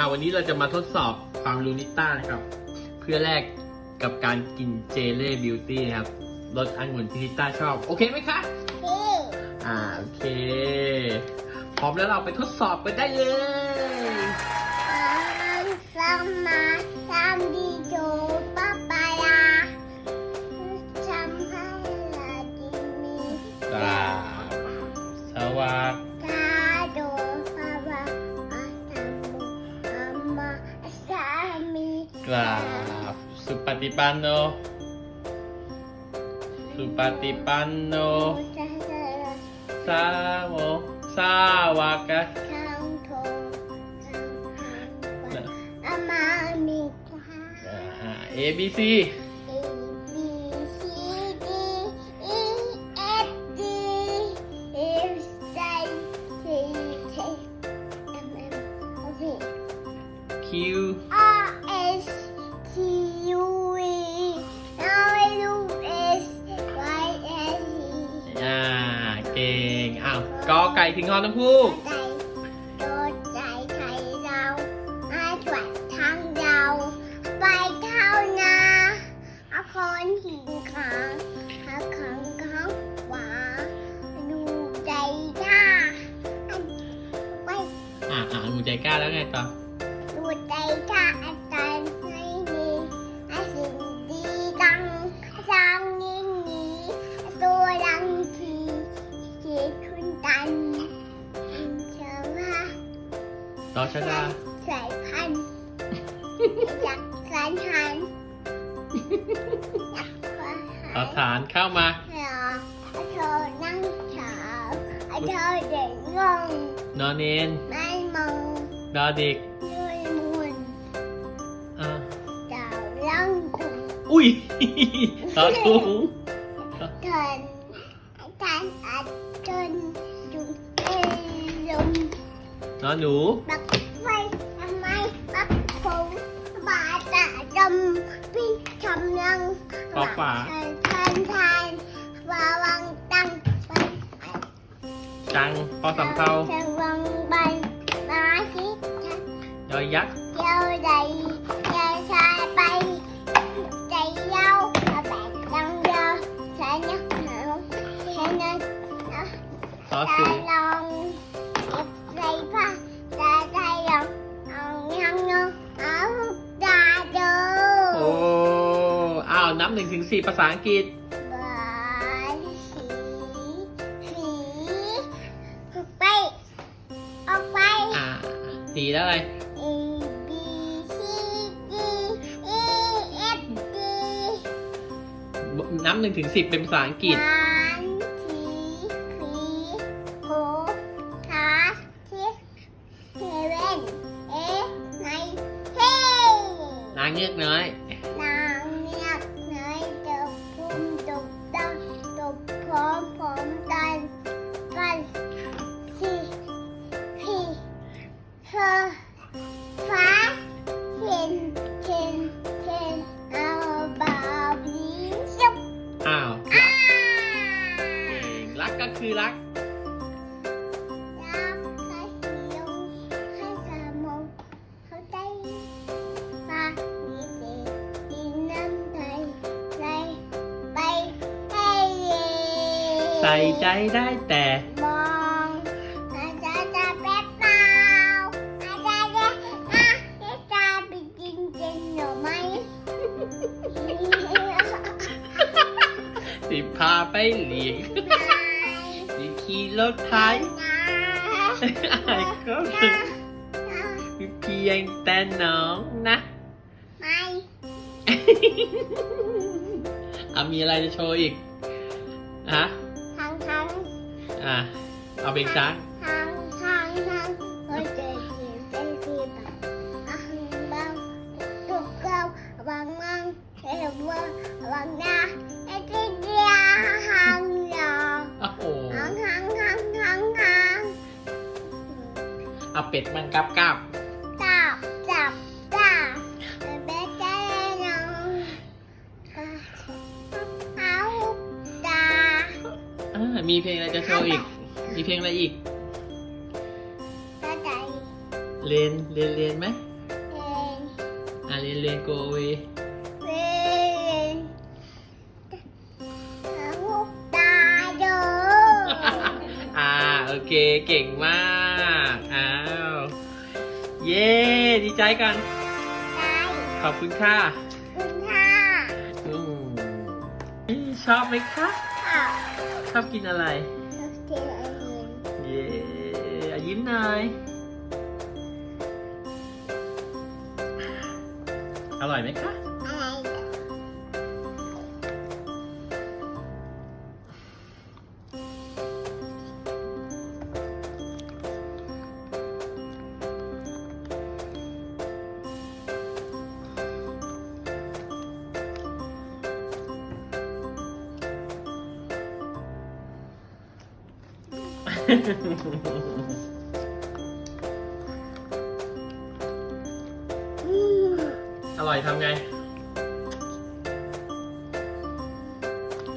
อ่าวันนี้เราจะมาทดสอบความรู้นิต้านะครับ เพื่อแลกกับการกินเจเล่บิวตี้นะครับรสองุ่นที่นิต้าชอบ โอเคไหมคะที่อ่าโอเค พร้อมแล้วเราไปทดสอบกันได้เลยอันสมาทำดีโจป้า Supattipano Supatipano Sawo Sawaka nah, A B C. Q. เก่งอ้าวกอไก่ถึงฮอนน้ำพูกใจโดนใจไทยเราอาสวยทางเรา ไปเท่านาเอาคนหินขาขาขังขังขวาดูใจท่าไปอ่าอ่าหมูใจกล้าแล้วไงต่อ อชะดาสายพันธุ์จากสายพันธุ์จากสายต่อพันธุ์ ฐานเข้ามา เหรอเธอนั่งเฉาเธอเด็กงงนอนเนนไม่มองดอเด็กด้วยมุนอ่าเจ้าล่องถุงอุ้ยต่อถุง นอนหนูบักไฟทำไนับหนึ่งถึงสี่ภาษาอังกฤษสีสีไปออกไปอ่าสีแล้วอะไร A B C D E F G นับหนึ่งถึงสิบเป็นภาษาอังกฤษ ใส่ใจได้แต่มองอาจารย์จะแป๊บเปล่าอาจารย์จะอะอาจารย์ไปกินเจนหรือไม่สิพาไปเลี้ยงสิขี่รถไถไอ้ก็คือเพียงแต่น้องนะ ไม่เอามีอะไรจะโชว์อีกฮะทางทาง อะ เอาเพลงช้างทางทางทางหัวใจเสียเป็นสีแบบอะบางตุกเกาบางมังเอวบางนาไอ้ที่เดียหางยาวหางหางหางหางเอาเป็ดมันกับกับ มีเพลงอะไรจะโชว์อีก มีเพลงอะไรอีกตาใจเรียนเรียนเรียนไหมเอะเรียนเรียน go away เป็นลูกตาโดอ่าโอเคเก่งมากอ้าวเย้ดีใจกันได้ขอบคุณค่ะคุณค่ะอืมชอบไหมคะ ค่ะชอบกินอะไรชอบกินไอันนี้เย้อะยิ้มหน่อย อร่อยไหมคะ อร่อยทำไง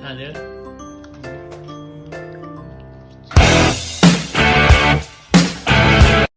อะเดี๋ยว